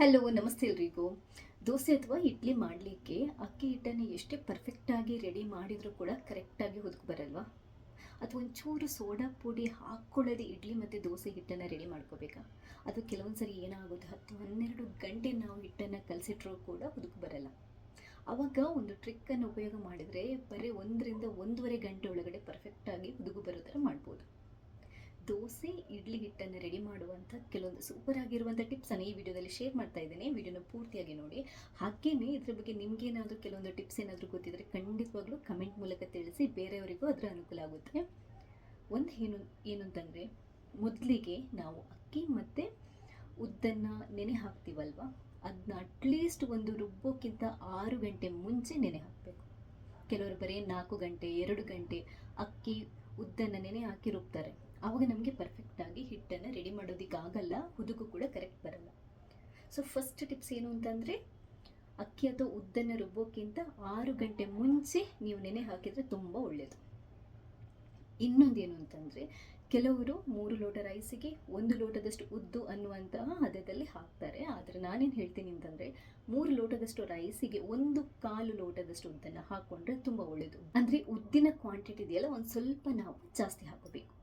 Hello, ನಮಸ್ತೆ ಎಲ್ರಿಗೂ. ದೋಸೆ ಅಥವಾ ಇಡ್ಲಿ ಮಾಡಲಿಕ್ಕೆ ಅಕ್ಕಿ ಹಿಟ್ಟನ್ನು ಎಷ್ಟೇ ಪರ್ಫೆಕ್ಟಾಗಿ ರೆಡಿ ಮಾಡಿದರೂ ಕೂಡ ಕರೆಕ್ಟಾಗಿ ಹುದುಕು ಬರಲ್ವಾ? ಅಥವಾ ಒಂಚೂರು ಸೋಡಾ ಪುಡಿ ಹಾಕ್ಕೊಳ್ಳದೆ ಇಡ್ಲಿ ಮತ್ತು ದೋಸೆ ಹಿಟ್ಟನ್ನು ರೆಡಿ ಮಾಡ್ಕೋಬೇಕಾ? ಅದು ಕೆಲವೊಂದು ಸರಿ ಏನಾಗುತ್ತೆ? ಹತ್ತು ಹನ್ನೆರಡು ಗಂಟೆ ನಾವು ಹಿಟ್ಟನ್ನು ಕಲಸಿಟ್ರೂ ಕೂಡ ಹುದುಕು ಬರಲ್ಲ. ಆವಾಗ ಒಂದು ಟ್ರಿಕ್ಕನ್ನು ಉಪಯೋಗ ಮಾಡಿದರೆ ಬರೀ ಒಂದರಿಂದ ಒಂದೂವರೆ ಗಂಟೆ ಒಳಗಡೆ ಪರ್ಫೆಕ್ಟಾಗಿ ಹುದುಗು ಬರೋ ಥರ ಮಾಡ್ಬೋದು. ದೋಸೆ, ಇಡ್ಲಿ ಹಿಟ್ಟನ್ನು ರೆಡಿ ಮಾಡುವಂಥ ಕೆಲವೊಂದು ಸೂಪರ್ ಆಗಿರುವಂಥ ಟಿಪ್ಸನ್ನು ಈ ವಿಡಿಯೋದಲ್ಲಿ ಶೇರ್ ಮಾಡ್ತಾ ಇದ್ದೇನೆ. ವಿಡಿಯೋನ ಪೂರ್ತಿಯಾಗಿ ನೋಡಿ. ಹಾಗೇನೆ ಇದ್ರ ಬಗ್ಗೆ ನಿಮಗೇನಾದರೂ ಕೆಲವೊಂದು ಟಿಪ್ಸ್ ಏನಾದರೂ ಗೊತ್ತಿದ್ದರೆ ಖಂಡಿತವಾಗ್ಲೂ ಕಮೆಂಟ್ ಮೂಲಕ ತಿಳಿಸಿ, ಬೇರೆಯವರಿಗೂ ಅದರ ಅನುಕೂಲ ಆಗುತ್ತೆ. ಒಂದು ಏನು ಏನು ಅಂತಂದರೆ, ಮೊದಲಿಗೆ ನಾವು ಅಕ್ಕಿ ಮತ್ತು ಉದ್ದನ್ನು ನೆನೆ ಹಾಕ್ತೀವಲ್ವ? ಅದನ್ನ ಅಟ್ಲೀಸ್ಟ್ ಒಂದು ರುಬ್ಬೋಕ್ಕಿಂತ ಆರು ಗಂಟೆ ಮುಂಚೆ ನೆನೆ ಹಾಕಬೇಕು. ಕೆಲವರು ಬರೀ ನಾಲ್ಕು ಗಂಟೆ, ಎರಡು ಗಂಟೆ ಅಕ್ಕಿ ಉದ್ದನ್ನು ನೆನೆ ಹಾಕಿ ರುಬ್ತಾರೆ. ಆವಾಗ ನಮಗೆ ಪರ್ಫೆಕ್ಟಾಗಿ ಹಿಟ್ಟನ್ನು ರೆಡಿ ಮಾಡೋದಕ್ಕಾಗಲ್ಲ, ಹುದುಗು ಕೂಡ ಕರೆಕ್ಟ್ ಬರಲ್ಲ. ಸೊ ಫಸ್ಟ್ ಟಿಪ್ಸ್ ಏನು ಅಂತಂದರೆ, ಅಕ್ಕಿ ಅಥವಾ ಉದ್ದನ್ನು ರುಬ್ಬೋಕ್ಕಿಂತ ಆರು ಗಂಟೆ ಮುಂಚೆ ನೀವು ನೆನೆ ಹಾಕಿದರೆ ತುಂಬ ಒಳ್ಳೆಯದು ಇನ್ನೊಂದೇನು ಅಂತಂದರೆ, ಕೆಲವರು ಮೂರು ಲೋಟ ರೈಸಿಗೆ ಒಂದು ಲೋಟದಷ್ಟು ಉದ್ದು ಅನ್ನುವಂತಹ ಹದದಲ್ಲಿ ಹಾಕ್ತಾರೆ. ಆದರೆ ನಾನೇನು ಹೇಳ್ತೀನಿ ಅಂತಂದರೆ, ಮೂರು ಲೋಟದಷ್ಟು ರೈಸಿಗೆ ಒಂದು ಕಾಲು ಲೋಟದಷ್ಟು ಉದ್ದನ್ನು ಹಾಕ್ಕೊಂಡ್ರೆ ತುಂಬ ಒಳ್ಳೆಯದು ಅಂದರೆ ಉದ್ದಿನ ಕ್ವಾಂಟಿಟಿ ಇದೆಯಲ್ಲ, ಒಂದು ಸ್ವಲ್ಪ ನಾವು ಜಾಸ್ತಿ ಹಾಕೋಬೇಕು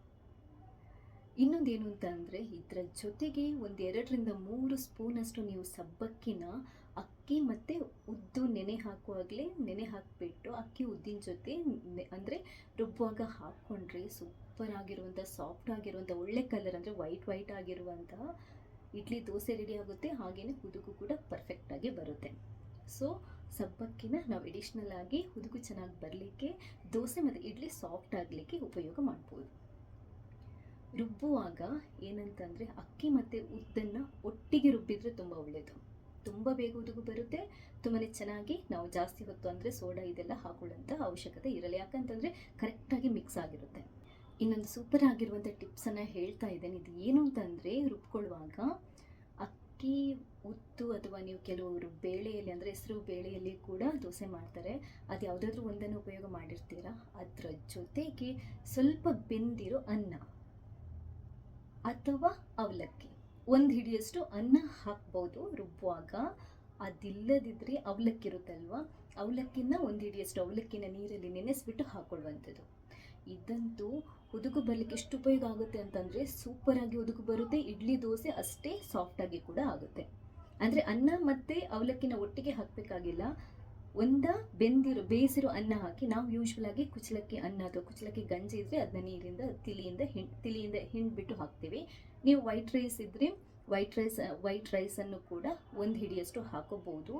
ಇನ್ನೊಂದೇನು ಅಂತ ಅಂದರೆ ಇದರ ಜೊತೆಗೆ ಒಂದು ಎರಡರಿಂದ ಮೂರು ಸ್ಪೂನಷ್ಟು ನೀವು ಸಬ್ಬಕ್ಕಿನ ಅಕ್ಕಿ ಮತ್ತು ಉದ್ದು ನೆನೆ ಹಾಕುವಾಗಲೇ ನೆನೆ ಹಾಕಿಬಿಟ್ಟು ಅಕ್ಕಿ ಉದ್ದಿನ ಜೊತೆ ಅಂದರೆ ರುಬ್ಬುವಾಗ ಹಾಕ್ಕೊಂಡ್ರೆ ಸೂಪರ್ ಆಗಿರುವಂಥ ಸಾಫ್ಟ್ ಆಗಿರುವಂಥ ಒಳ್ಳೆ ಕಲರ್ ಅಂದರೆ ವೈಟ್ ವೈಟ್ ಆಗಿರುವಂತಹ ಇಡ್ಲಿ ದೋಸೆ ರೆಡಿ ಆಗುತ್ತೆ ಹಾಗೆಯೇ ಹುದುಗು ಕೂಡ ಪರ್ಫೆಕ್ಟಾಗಿ ಬರುತ್ತೆ. ಸೊ ಸಬ್ಬಕ್ಕಿನ ನಾವು ಎಡಿಷ್ನಲ್ ಆಗಿ ಹುದುಗು ಚೆನ್ನಾಗಿ ಬರಲಿಕ್ಕೆ, ದೋಸೆ ಮತ್ತು ಇಡ್ಲಿ ಸಾಫ್ಟ್ ಆಗಲಿಕ್ಕೆ ಉಪಯೋಗ ಮಾಡ್ಬೋದು. ರುಬ್ಬುವಾಗ ಏನಂತಂದರೆ ಅಕ್ಕಿ ಮತ್ತು ಉದ್ದನ್ನು ಒಟ್ಟಿಗೆ ರುಬ್ಬಿದರೆ ತುಂಬ ಒಳ್ಳೆಯದು ತುಂಬ ಬೇಗ ಉದುಗು ಬರುತ್ತೆ. ತುಂಬಾ ಚೆನ್ನಾಗಿ ನಾವು ಜಾಸ್ತಿ ಹೊತ್ತು ಅಂದರೆ ಸೋಡಾ ಇದೆಲ್ಲ ಹಾಕೊಳ್ಳೋಂಥ ಅವಶ್ಯಕತೆ ಇರಲ್ಲ. ಯಾಕಂತಂದರೆ ಕರೆಕ್ಟಾಗಿ ಮಿಕ್ಸ್ ಆಗಿರುತ್ತೆ. ಇನ್ನೊಂದು ಸೂಪರ್ ಆಗಿರುವಂಥ ಟಿಪ್ಸನ್ನು ಹೇಳ್ತಾ ಇದ್ದೇನೆ. ಇದು ಏನು ಅಂತಂದರೆ ರುಬ್ಕೊಳ್ಳುವಾಗ ಅಕ್ಕಿ ಉದ್ದು ಅಥವಾ ನೀವು ಕೆಲವರು ಬೇಳೆಯಲ್ಲಿ ಅಂದರೆ ಹೆಸರು ಬೇಳೆಯಲ್ಲಿ ಕೂಡ ದೋಸೆ ಮಾಡ್ತಾರೆ. ಅದು ಯಾವುದಾದ್ರೂ ಒಂದನ್ನು ಉಪಯೋಗ ಮಾಡಿರ್ತೀರಾ? ಅದರ ಜೊತೆಗೆ ಸ್ವಲ್ಪ ಬೆಂದಿರೋ ಅನ್ನ. ಅಥವಾ ಅವಲಕ್ಕಿ. ಒಂದು ಹಿಡಿಯಷ್ಟು ಅನ್ನ ಹಾಕ್ಬೋದು ರುಬ್ಬುವಾಗ ಅದಿಲ್ಲದಿದ್ದರೆ ಅವಲಕ್ಕಿ ಇರುತ್ತಲ್ವ? ಅವಲಕ್ಕಿನ ಒಂದು ಹಿಡಿಯಷ್ಟು, ಅವಲಕ್ಕಿನ ನೀರಲ್ಲಿ ನೆನೆಸಿಬಿಟ್ಟು ಹಾಕ್ಕೊಳ್ಳುವಂಥದ್ದು ಇದಂತೂ ಹುದುಗು ಬರಲಿಕ್ಕೆ ಎಷ್ಟು ಉಪಯೋಗ ಆಗುತ್ತೆ ಅಂತಂದರೆ ಸೂಪರಾಗಿ ಹುದುಗು ಬರುತ್ತೆ, ಇಡ್ಲಿ ದೋಸೆ ಅಷ್ಟೇ ಸಾಫ್ಟಾಗಿ ಕೂಡ ಆಗುತ್ತೆ. ಅಂದರೆ ಅನ್ನ ಮತ್ತು ಅವಲಕ್ಕಿನ ಒಟ್ಟಿಗೆ ಹಾಕಬೇಕಾಗಿಲ್ಲ. ಒಂದ ಬೆಂದಿರೋ ಬೇಯಿಸಿರೋ ಅನ್ನ ಹಾಕಿ ನಾವು ಯೂಶ್ವಲ್ ಆಗಿ ಕುಚಲಕ್ಕಿ ಅನ್ನ ಅಥವಾ ಕುಚಲಕ್ಕಿ ಗಂಜಿ ಇದ್ದರೆ ಅದನ್ನ ನೀರಿಂದ, ತಿಳಿಯಿಂದ ಹಿಂಡ್ ತಿಳಿಯಿಂದ ಹಿಂಡ್ಬಿಟ್ಟು ಹಾಕ್ತೀವಿ. ನೀವು ವೈಟ್ ರೈಸ್ ಇದ್ದರೆ ವೈಟ್ ರೈಸ್ ವೈಟ್ ರೈಸನ್ನು ಕೂಡ ಒಂದು ಹಿಡಿಯಷ್ಟು ಹಾಕೋಬಹುದು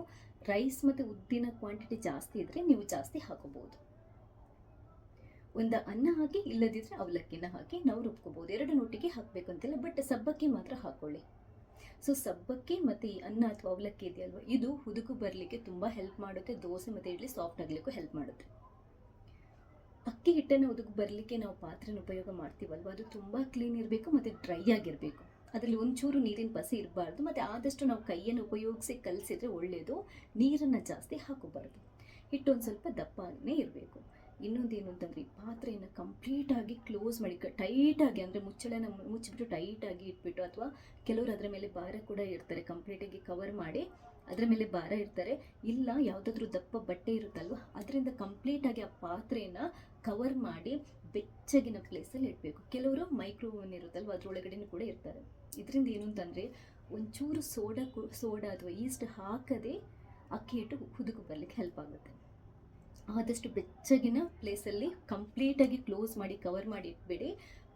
ರೈಸ್ ಮತ್ತು ಉದ್ದಿನ ಕ್ವಾಂಟಿಟಿ ಜಾಸ್ತಿ ಇದ್ದರೆ ನೀವು ಜಾಸ್ತಿ ಹಾಕೋಬಹುದು ಒಂದು ಅನ್ನ ಹಾಕಿ ಇಲ್ಲದಿದ್ದರೆ ಅವಲಕ್ಕಿನ ಹಾಕಿ ನಾವು ರುಬ್ಕೋಬೋದು. ಎರಡು ನೋಟಿಗೆ ಹಾಕಬೇಕು ಅಂತಿಲ್ಲ ಬಟ್ ಸಬ್ಬಕ್ಕಿ ಮಾತ್ರ ಹಾಕ್ಕೊಳ್ಳಿ ಸೊ ಸಬ್ಬಕ್ಕಿ ಮತ್ತು ಈ ಅನ್ನ ಅಥವಾ ಅವಲಕ್ಕಿ ಇದೆಯಲ್ವ? ಇದು ಹುದುಕು ಬರಲಿಕ್ಕೆ ತುಂಬ ಹೆಲ್ಪ್ ಮಾಡುತ್ತೆ. ದೋಸೆ ಮತ್ತು ಇಡ್ಲಿ ಸಾಫ್ಟ್ ಆಗಲಿಕ್ಕೂ ಹೆಲ್ಪ್ ಮಾಡುತ್ತೆ. ಅಕ್ಕಿ ಹಿಟ್ಟನ್ನು ಹುದುಕು ಬರಲಿಕ್ಕೆ ನಾವು ಪಾತ್ರೆನ ಉಪಯೋಗ ಮಾಡ್ತೀವಲ್ವ? ಅದು ತುಂಬ ಕ್ಲೀನ್ ಇರಬೇಕು ಮತ್ತು ಡ್ರೈ ಆಗಿರಬೇಕು. ಅದರಲ್ಲಿ ಒಂಚೂರು ನೀರಿನ ಪಸಿ ಇರಬಾರ್ದು. ಮತ್ತು ಆದಷ್ಟು ನಾವು ಕೈಯನ್ನು ಉಪಯೋಗಿಸಿ ಕಲಸಿದ್ರೆ ಒಳ್ಳೆಯದು ನೀರನ್ನು ಜಾಸ್ತಿ ಹಾಕೋಬಾರ್ದು. ಹಿಟ್ಟು ಒಂದು ಸ್ವಲ್ಪ ದಪ್ಪನೇ ಇರಬೇಕು. ಇನ್ನೊಂದೇನು ಅಂತಂದರೆ ಪಾತ್ರೆಯನ್ನು ಕಂಪ್ಲೀಟಾಗಿ ಕ್ಲೋಸ್ ಮಾಡಿ ಟೈಟಾಗಿ ಅಂದರೆ ಮುಚ್ಚಳನ ಮುಚ್ಚಿಬಿಟ್ಟು ಟೈಟಾಗಿ ಇಟ್ಬಿಟ್ಟು ಅಥವಾ ಕೆಲವರು ಅದರ ಮೇಲೆ ಭಾರ ಕೂಡ ಇರ್ತಾರೆ ಕಂಪ್ಲೀಟಾಗಿ ಕವರ್ ಮಾಡಿ ಅದರ ಮೇಲೆ ಭಾರ ಇರ್ತಾರೆ ಇಲ್ಲ, ಯಾವುದಾದ್ರೂ ದಪ್ಪ ಬಟ್ಟೆ ಇರುತ್ತಲ್ವ, ಅದರಿಂದ ಕಂಪ್ಲೀಟಾಗಿ ಆ ಪಾತ್ರೆಯನ್ನು ಕವರ್ ಮಾಡಿ ಬೆಚ್ಚಗಿನ ಪ್ಲೇಸಲ್ಲಿ ಇಡಬೇಕು. ಕೆಲವರು ಮೈಕ್ರೋ ಓವನ್ ಇರುತ್ತಲ್ವ, ಅದರೊಳಗಡೆನೂ ಕೂಡ ಇರ್ತಾರೆ ಇದರಿಂದ ಏನು ಅಂತಂದರೆ ಒಂಚೂರು ಸೋಡಾ ಸೋಡಾ ಅಥವಾ ಈಸ್ಟ್ ಹಾಕದೆ ಅಕ್ಕಿ ಇಟ್ಟು ಹುದುಗು ಬರಲಿಕ್ಕೆ ಹೆಲ್ಪ್ ಆಗುತ್ತೆ. ಆದಷ್ಟು ಬೆಚ್ಚಗಿನ ಪ್ಲೇಸಲ್ಲಿ ಕಂಪ್ಲೀಟಾಗಿ ಕ್ಲೋಸ್ ಮಾಡಿ ಕವರ್ ಮಾಡಿ ಇಟ್ಬಿಡಿ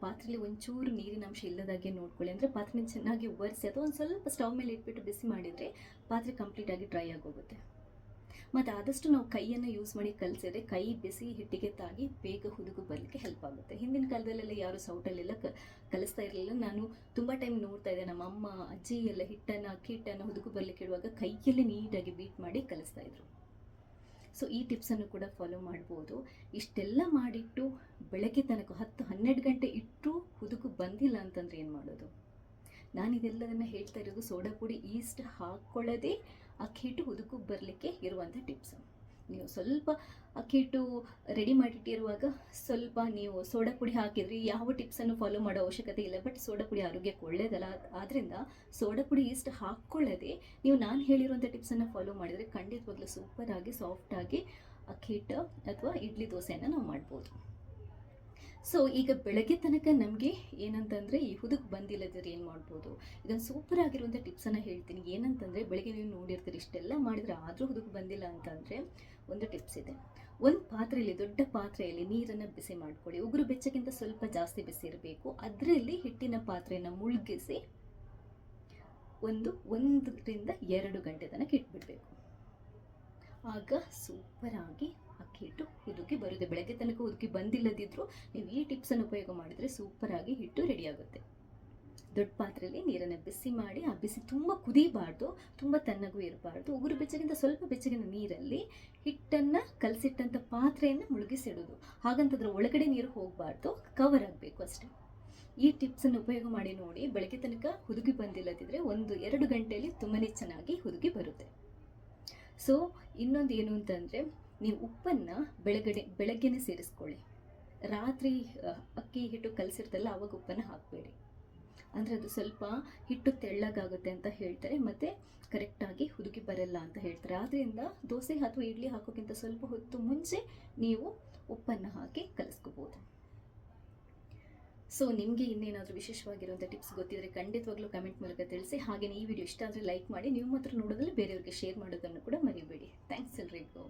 ಪಾತ್ರೆಯಲ್ಲಿ ಒಂಚೂರು ನೀರಿನ ಅಂಶ ಇಲ್ಲದಾಗೆ ನೋಡ್ಕೊಳ್ಳಿ. ಅಂದರೆ ಪಾತ್ರೆನ ಚೆನ್ನಾಗಿ ಒರೆಸಿ ಅಥವಾ ಒಂದು ಸ್ವಲ್ಪ ಸ್ಟವ್ ಮೇಲೆ ಇಟ್ಬಿಟ್ಟು ಬಿಸಿ ಮಾಡಿದರೆ ಪಾತ್ರೆ ಕಂಪ್ಲೀಟಾಗಿ ಡ್ರೈ ಆಗೋಗುತ್ತೆ. ಮತ್ತು ಆದಷ್ಟು ನಾವು ಕೈಯನ್ನು ಯೂಸ್ ಮಾಡಿ ಕಲಿಸಿದ್ರೆ ಕೈ ಬಿಸಿ ಹಿಟ್ಟಿಗೆ ತಾಗಿ ಬೇಗ ಹುದುಗು ಬರಲಿಕ್ಕೆ ಹೆಲ್ಪ್ ಆಗುತ್ತೆ. ಹಿಂದಿನ ಕಾಲದಲ್ಲೆಲ್ಲ ಯಾರು ಸೌಟಲ್ಲೆಲ್ಲ ಕ, ಕಲಿಸ್ತಾ ಇರಲಿಲ್ಲ. ನಾನು ತುಂಬ ಟೈಮ್ ನೋಡ್ತಾ ಇದ್ದೆ. ನಮ್ಮ ಅಮ್ಮ, ಅಜ್ಜಿ ಎಲ್ಲ ಹಿಟ್ಟನ್ನು ಅಕ್ಕಿ ಹಿಟ್ಟನ್ನು ಹುದುಗು ಬರಲಿಕ್ಕೆ ಇಡುವಾಗ ಕೈಯಲ್ಲಿ ನೀಟಾಗಿ ಬೀಟ್ ಮಾಡಿ ಕಲಿಸ್ತಾ ಇದ್ರು. ಸೊ ಈ ಟಿಪ್ಸನ್ನು ಕೂಡ ಫಾಲೋ ಮಾಡ್ಬೋದು. ಇಷ್ಟೆಲ್ಲ ಮಾಡಿಟ್ಟು ಬೆಳಗ್ಗೆ ತನಕ ಹತ್ತು ಹನ್ನೆರಡು ಗಂಟೆ ಇಟ್ಟು ಹುದುಗು ಬಂದಿಲ್ಲ ಅಂತಂದರೆ ಏನು ಮಾಡೋದು? ನಾನು ಇದೆಲ್ಲದನ್ನು ಹೇಳ್ತಾ ಇರೋದು ಸೋಡಾ ಪುಡಿ ಈಸ್ಟ್ ಹಾಕ್ಕೊಳ್ಳದೆ ಅಕ್ಕಿ ಹಿಟ್ಟು ಹುದುಗು ಬರಲಿಕ್ಕೆ ಇರುವಂಥ ಟಿಪ್ಸ್ ನೀವು ಸ್ವಲ್ಪ ಅಕ್ಕಿ ಹಿಟ್ಟು ರೆಡಿ ಮಾಡಿಟ್ಟಿರುವಾಗ ಸ್ವಲ್ಪ ನೀವು ಸೋಡಾ ಪುಡಿ ಹಾಕಿದ್ರಿ, ಯಾವ ಟಿಪ್ಸನ್ನು ಫಾಲೋ ಮಾಡೋ ಅವಶ್ಯಕತೆ ಇಲ್ಲ ಬಟ್ ಸೋಡಾ ಪುಡಿ ಆರೋಗ್ಯಕ್ಕೆ ಒಳ್ಳೆಯದಲ್ಲ ಆದ್ದರಿಂದ ಸೋಡಾ ಪುಡಿ ಇಷ್ಟು ಹಾಕ್ಕೊಳ್ಳದೆ ನೀವು ನಾನು ಹೇಳಿರುವಂಥ ಟಿಪ್ಸನ್ನು ಫಾಲೋ ಮಾಡಿದರೆ ಖಂಡಿತವಾಗ್ಲೂ ಸೂಪರಾಗಿ ಸಾಫ್ಟಾಗಿ ಅಕ್ಕಿ ಹಿಟ್ಟು ಅಥವಾ ಇಡ್ಲಿ ದೋಸೆಯನ್ನು ನಾವು ಮಾಡ್ಬೋದು. ಸೊ ಈಗ ಬೆಳಗ್ಗೆ ತನಕ ನಮಗೆ ಏನಂತಂದರೆ ಈ ಹುದುಗ್ ಬಂದಿಲ್ಲದ್ರೆ ಏನು ಮಾಡ್ಬೋದು? ಇದೊಂದು ಸೂಪರ್ ಆಗಿರುವಂಥ ಟಿಪ್ಸನ್ನು ಹೇಳ್ತೀನಿ. ಏನಂತಂದರೆ ಬೆಳಗ್ಗೆ ನೀವು ನೋಡಿರ್ತೀರಿ, ಇಷ್ಟೆಲ್ಲ ಮಾಡಿದರೆ ಆದರೂ ಹುದುಗ್ ಬಂದಿಲ್ಲ ಅಂತಂದರೆ ಒಂದು ಟಿಪ್ಸ್ ಇದೆ. ಒಂದು ಪಾತ್ರೆಯಲ್ಲಿ, ದೊಡ್ಡ ಪಾತ್ರೆಯಲ್ಲಿ ನೀರನ್ನು ಬಿಸಿ ಮಾಡ್ಕೊಳ್ಳಿ ಉಗುರು ಬೆಚ್ಚಕ್ಕಿಂತ ಸ್ವಲ್ಪ ಜಾಸ್ತಿ ಬಿಸಿ ಇರಬೇಕು. ಅದರಲ್ಲಿ ಹಿಟ್ಟಿನ ಪಾತ್ರೆಯನ್ನು ಮುಳುಗಿಸಿ ಒಂದು ಒಂದರಿಂದ ಎರಡು ಗಂಟೆ ತನಕ ಇಟ್ಬಿಡಬೇಕು. ಆಗ ಸೂಪರಾಗಿ ಅಕ್ಕಿ ಹಿಟ್ಟು ಹುದುಗಿ ಬರುತ್ತೆ. ಬೆಳಗ್ಗೆ ತನಕ ಉದುಕಿ ಬಂದಿಲ್ಲದಿದ್ದರೂ ನೀವು ಈ ಟಿಪ್ಸನ್ನು ಉಪಯೋಗ ಮಾಡಿದರೆ ಸೂಪರಾಗಿ ಹಿಟ್ಟು ರೆಡಿ ಆಗುತ್ತೆ. ದೊಡ್ಡ ಪಾತ್ರೆಯಲ್ಲಿ ನೀರನ್ನು ಬಿಸಿ ಮಾಡಿ, ಆ ಬಿಸಿ ತುಂಬ ಕುದಿಬಾರ್ದು, ತುಂಬ ತಣ್ಣಗೂ ಇರಬಾರ್ದು. ಉಗುರು ಬೆಚ್ಚಗಿಂತ ಸ್ವಲ್ಪ ಬೆಚ್ಚಗಿನ ನೀರಲ್ಲಿ ಹಿಟ್ಟನ್ನು ಕಲಸಿಟ್ಟಂಥ ಪಾತ್ರೆಯನ್ನು ಮುಳುಗಿಸಿಡೋದು. ಹಾಗಂತ ಅದರ ಒಳಗಡೆ ನೀರು ಹೋಗಬಾರ್ದು ಕವರ್ ಆಗಬೇಕು ಅಷ್ಟೇ. ಈ ಟಿಪ್ಸನ್ನು ಉಪಯೋಗ ಮಾಡಿ ನೋಡಿ. ಬೆಳಗ್ಗೆ ತನಕ ಹುದುಗಿ ಬಂದಿಲ್ಲದಿದ್ದರೆ ಒಂದು ಎರಡು ಗಂಟೆಯಲ್ಲಿ ತುಂಬಾ ಚೆನ್ನಾಗಿ ಹುದುಗಿ ಬರುತ್ತೆ. ಸೊ ಇನ್ನೊಂದು ಏನು ಅಂತಂದರೆ ನೀವು ಉಪ್ಪನ್ನು ಬೆಳಗಡೆ, ಬೆಳಗ್ಗೆನೇ ಸೇರಿಸ್ಕೊಳ್ಳಿ. ರಾತ್ರಿ ಅಕ್ಕಿ ಹಿಟ್ಟು ಕಲಸಿರ್ತಲ್ಲ ಆವಾಗ ಉಪ್ಪನ್ನು ಹಾಕಬೇಡಿ. ಅಂದರೆ ಅದು ಸ್ವಲ್ಪ ಹಿಟ್ಟು ತೆಳ್ಳಗಾಗುತ್ತೆ ಅಂತ ಹೇಳ್ತಾರೆ, ಮತ್ತು ಕರೆಕ್ಟಾಗಿ ಹುದುಗಿ ಬರಲ್ಲ ಅಂತ ಹೇಳ್ತಾರೆ. ಆದ್ದರಿಂದ ದೋಸೆ ಅಥವಾ ಇಡ್ಲಿ ಹಾಕೋಕ್ಕಿಂತ ಸ್ವಲ್ಪ ಹೊತ್ತು ಮುಂಚೆ ನೀವು ಉಪ್ಪನ್ನು ಹಾಕಿ ಕಲಿಸ್ಕೋಬೋದು. ಸೊ ನಿಮಗೆ ಇನ್ನೇನಾದರೂ ವಿಶೇಷವಾಗಿರುವಂಥ ಟಿಪ್ಸ್ ಗೊತ್ತಿದ್ರೆ ಖಂಡಿತವಾಗ್ಲೂ ಕಮೆಂಟ್ ಮೂಲಕ ತಿಳಿಸಿ. ಹಾಗೆಯೇ ಈ ವಿಡಿಯೋ ಇಷ್ಟ ಆದರೆ ಲೈಕ್ ಮಾಡಿ. ನೀವು ಮಾತ್ರ ನೋಡೋದ್ರಲ್ಲಿ ಬೇರೆಯವ್ರಿಗೆ ಶೇರ್ ಮಾಡೋದನ್ನು ಕೂಡ ಮರಿಬೇಡಿ. ಥ್ಯಾಂಕ್ಸ್ ಎಲ್ರಿಗೂ.